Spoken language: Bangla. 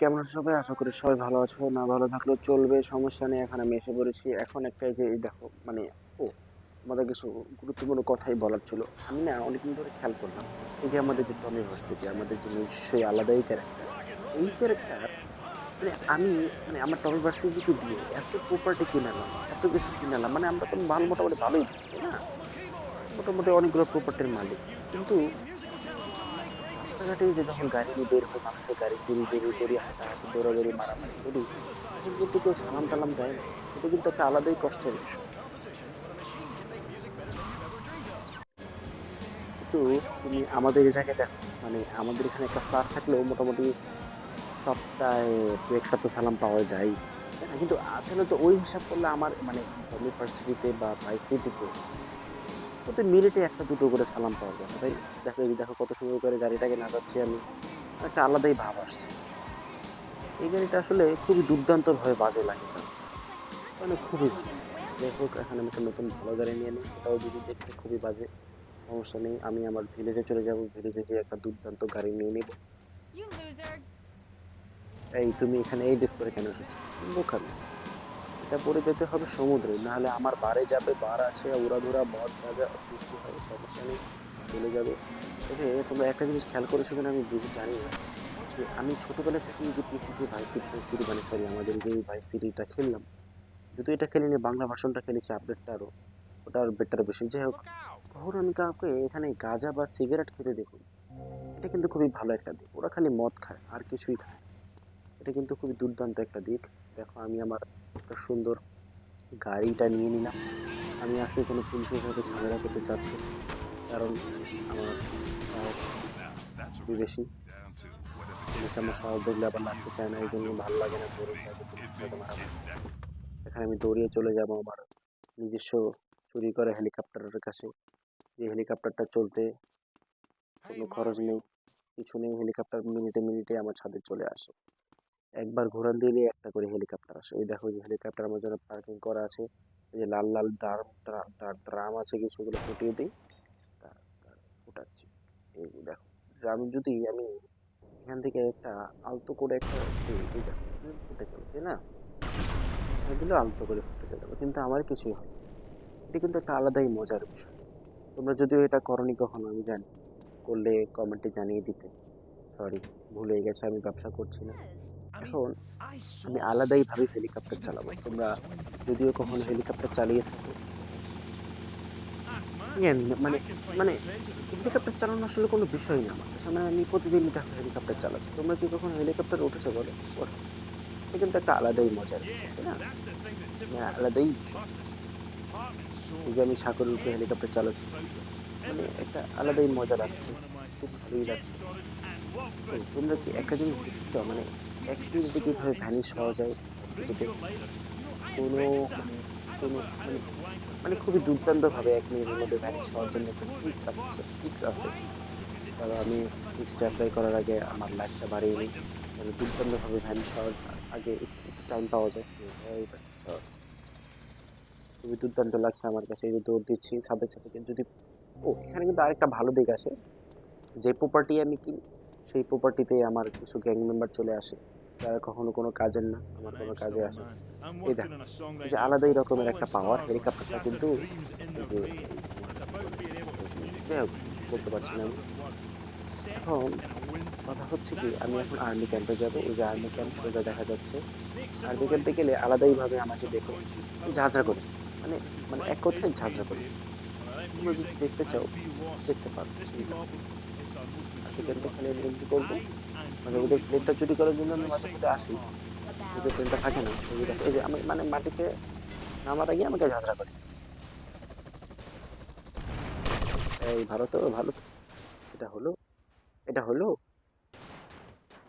কেমন আছো সবাই আশা করি সবাই ভালো আছো, না ভালো থাকলেও চলবে, সমস্যা নেই, এখন আমি এসে পড়েছি। এখন একটা যে দেখো মানে ও, আমাদের কিছু গুরুত্বপূর্ণ কথাই বলার ছিল। আমি না অনেকদিন ধরে খেয়াল করলাম, এই যে আমাদের যে টম ইউনিভার্সিটি আমাদের যে নিশ্চয়ই আলাদাই ক্যারেক্টার এই ক্যারেক্টার মানে আমি মানে আমার টম ইউনিভার্সিটিকে দিয়ে এত প্রপার্টি কিনালাম, এত কিছু কিনালাম মানে আমরা তো ভালো মোটামুটি ভালোই না? মোটামুটি অনেকগুলো প্রপার্টির মালিক। কিন্তু রাস্তাঘাটে যে যখন গাড়ি নিয়ে বের হয় মানুষের গাড়ি চুরি চুরি করি হাঁটাহাঁটি, দৌড়াদৌড়ি, মারামারি করি তখন কিন্তু কেউ সালাম টালাম দেয় না। এটা কিন্তু একটা আলাদাই কষ্টের বিষয়। কিন্তু তুমি আমাদের এই জায়গায় দেখো মানে আমাদের এখানে একটা ফ্ল্যাট থাকলেও মোটামুটি সপ্তাহে দু তো সালাম পাওয়া যায়। কিন্তু আসলে তো ওই হিসাব করলে আমার মানে ইউনিভার্সিটিতে বা ভার্সিটিতে প্রতি মিনিটে একটা দুটো করে সালাম পাওয়া যায় তাই দেখো এই দেখো কত সুন্দর করে গাড়িটাকে নাচাচ্ছি আমি। একটা আলাদাই ভাব আসছে। এই গাড়িটা আসলে খুবই দুর্দান্তভাবে বাজে লাগে মানে খুবই বাজে। যাই হোক এখন আমি একটা নতুন ভালো গাড়ি নিয়ে নিই। ওটাও যদি দেখতে খুবই বাজে সমস্যা নেই। আমি আমার ভিলেজে চলে যাব। ভিলেজে যেয়ে একটা দুর্দান্ত গাড়ি নিয়ে নিব। এই তুমি এখানে এই করে কেন এসেছ? বোকামি। এটা পরে যেতে হবে সমুদ্রে, নাহলে আমার বারে যাবে, বার আছে, উড়াধুরা বট গাজা কিছু হবে সমস্যা নেই, চলে যাবে। তবে তোমরা একটা জিনিস খেয়াল করেছ কিনা আমি বুঝি জানি না, যে আমি ছোটোবেলা থেকে যে পিসিতে ভাই সিটি মানে সরি আমাদের যে ভাই সিটিটা খেললাম যদি এটা খেলি খেলিনি, বাংলা ভাষণটা খেলেছি আপডেটটা আরও ওটা আর বেটার বেশি যাই হোক, কখনো আমি কাউকে এখানে গাঁজা বা সিগারেট খেতে দেখি এটা কিন্তু খুবই ভালো একটা দিক, ওরা খালি মদ খায়, আর কিছুই খায় এটা কিন্তু খুবই দুর্দান্ত একটা দিক। দেখো, আমি আমার একটা সুন্দর গাড়িটা নিয়ে নিলাম। আমি আজকে কোনো পুলিশের সাথে ঝামেলা করতে চাচ্ছি কারণ আমার বেশি। পুলিশ আমার সাহস দেখলে আবার লাগতে চায় না, এই জন্য ভালো লাগে না। এখানে আমি দৌড়িয়ে চলে যাব আমার নিজস্ব চুরি করা হেলিকপ্টারের কাছে। যে হেলিকপ্টারটা চলতে কোনো খরচ নেই, কিছু নেই, হেলিকপ্টার মিনিটে মিনিটে আমার ছাদে চলে আসে। একবার ঘোরান দিলে একটা করে হেলিকপ্টার আসে। ওই দেখো যে হেলিকপ্টার আমার জন্য পার্কিং করা আছে। এই যে লাল লাল দার ড্রাম আছে কিছুগুলো ফুটিয়ে দিই। ফুটাচ্ছি। এই দেখো ড্রাম যদি, আমি এখান থেকে একটা আলতো করে একটা এই দেখো ফুটে না? দিলে আলতো করে ফুটে চলে যাবে, কিন্তু আমার কিছুই হয়। এটা কিন্তু একটা আলাদাই মজার বিষয়। তোমরা যদিও এটা করনি কখনো, আমি জানি। করলে কমেন্টে জানিয়ে দিতে। সরি ভুলে গেছে, আমি ব্যবসা করছি না। এখন আমি আলাদাই ভাবে হেলিকপ্টার চালাবো। তোমরা যদিও কখনো হেলিকপ্টার চালিয়ে থাকো। মানে মানে হেলিকপ্টার চালানো আসলে কোনো বিষয় না আমার কাছে। মানে আমি প্রতিদিন দেখো হেলিকপ্টার চালাচ্ছি। তোমরা কি কখনো হেলিকপ্টার উঠেছো বলো? ওঠো। এটা কিন্তু একটা আলাদাই বিষয় তাই না? মানে আলাদাই এই যে আমি সাগরের উপরে হেলিকপ্টার চালাচ্ছি মানে একটা আলাদাই মজা লাগছে খুব ভালোই লাগছে। তোমরা কি একটা জিনিস মানে এক মিনিটে কীভাবে ভ্যানিশ হওয়া যায় কোনো কোনো মানে মানে খুবই দুর্দান্তভাবে এক মিনিটের মধ্যে ভ্যানিশ হওয়ার জন্য একটা ট্রিক্স আছে তবে আমি ট্রিক্সটা অ্যাপ্লাই করার আগে আমার লাইফটা বাড়িয়ে নিই মানে দুর্দান্তভাবে ভ্যানিশ হওয়ার আগে একটু টাইম পাওয়া যায়। খুবই দুর্দান্ত লাগছে আমার কাছে, এই দৌড় দিচ্ছি, সাথে সাথে যদি, ও, এখানে কিন্তু আরেকটা ভালো দিক আছে। যে প্রপার্টি আমি কিনি, সেই প্রপার্টিতে আমার কিছু গ্যাং মেম্বার চলে আসে। যারা কখনো কোনো কাজের না আমার কোনো কাজে আসে এই যে আলাদাই রকমের একটা পাওয়ার হেলিকপ্টারটা কিন্তু যে বলতে পারছি না এখন কথা হচ্ছে কি আমি এখন আর্মি ক্যাম্পে যাব ওই যে আর্মি ক্যাম্প সোজা দেখা যাচ্ছে আর্মি ক্যাম্পে গেলে আলাদাইভাবে আমাকে দেখো ঝাঁঝরা করে মানে মানে এক কথায় ঝাঁঝরা করে তোমরা যদি দেখতে চাও দেখতে পারো করব। মানে ওদের চুরি করার জন্য আমি মাঝে মধ্যে আসি। যদি প্লেনটা থাকে না, এই যে আমি মানে মাটিতে নামার আগে আমাকে ঝাঁঝরা করে। এই ভালো তো ভালো এটা হলো এটা হলো